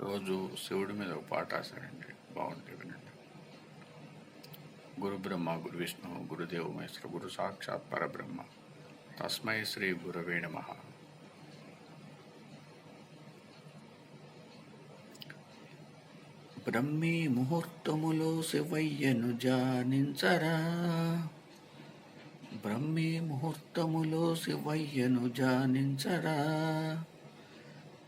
రోజు శివుడి మీద ఒక పాట రాశాడండి. బాగుంటే వినండి. గురు బ్రహ్మ గురు విష్ణు గురుదేవ మహేశ్వర గురు సాక్షాత్ పరబ్రహ్మ. తస్మై శ్రీ గురవే నమ. బ్రహ్మీ ముహూర్తములో శివయ్యను జానించరా. బ్రహ్మీ ముహూర్తములో శివయ్యను జానించరా.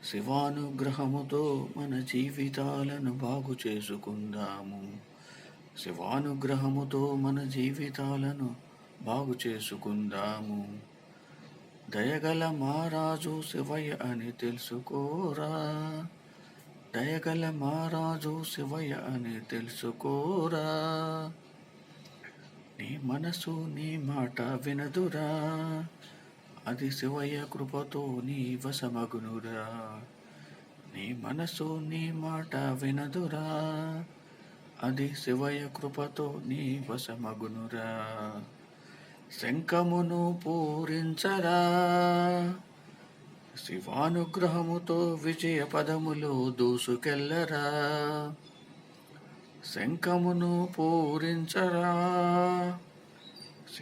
శివానుగ్రహముతో మన జీవితాలను బాగు చేసుకుందాము. శివానుగ్రహముతో మన జీవితాలను బాగు చేసుకుందాము. దయగల మహారాజు శివయ్య అని తెలుసుకోరా? దయగల మహారాజు శివయ్య అని తెలుసుకోరా? నీ మనసు నీ మాట వినదురా? అది శివయ్య కృపతో నీ వశమగునురా. నీ మనసు నీ మాట వినదురా. అది శివయ్య కృపతో నీ వశమగునురా. శంఖమును పూరించరా. శివానుగ్రహముతో విజయ పదములు దూసుకెళ్ళరా శంఖమును పూరించరా.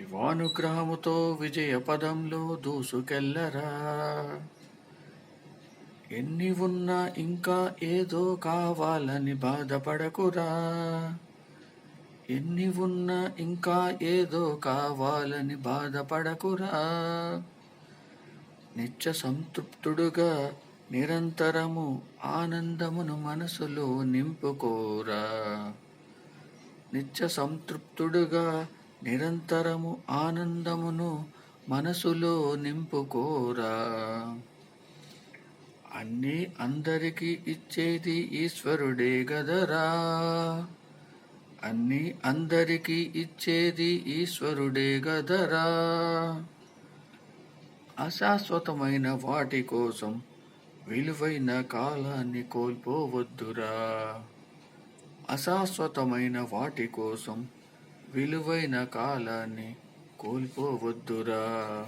శివానుగ్రహముతో విజయపదంలో దూసుకెళ్ళరా ఎన్ని ఉన్నా ఇంకా ఏదో కావాలని బాధపడకురా. ఎన్ని ఉన్నా ఇంకా ఏదో కావాలని బాధపడకురా. నిత్య సంతృప్తుడుగా నిరంతరము ఆనందమును మనసులో నింపుకోరా. నిత్య సంతృప్తుడుగా నిరంతరము ఆనందమును మనసులో నింపుకోరా. అన్నీ అందరికీ ఇచ్చేది ఈశ్వరుడే గదరా. అన్నీ అందరికీ ఇచ్చేది ఈశ్వరుడే గదరా. అశాశ్వతమైన వాటి కోసం విలువైన కాలాన్ని కోల్పోవద్దురా. అశాశ్వతమైన వాటి కోసం విలువైన కాలాన్ని కోల్పోవద్దురా.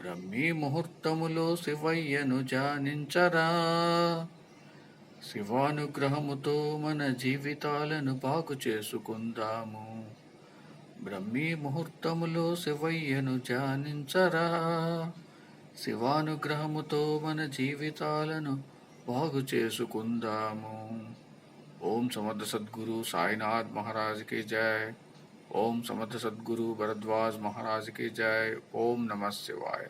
బ్రహ్మీ ముహూర్తములో శివయ్యను జానించరా. శివానుగ్రహముతో మన జీవితాలను బాగు చేసుకుందాము. బ్రహ్మీ ముహూర్తములో శివయ్యను జానించరా. శివానుగ్రహముతో మన జీవితాలను బాగు చేసుకుందాము. ओम समर्थ सदगुरु साईनाथ महाराज के जय। ओम समर्थ सदगुरु भरद्वाज महाराज के जय। ओम नमः शिवाय।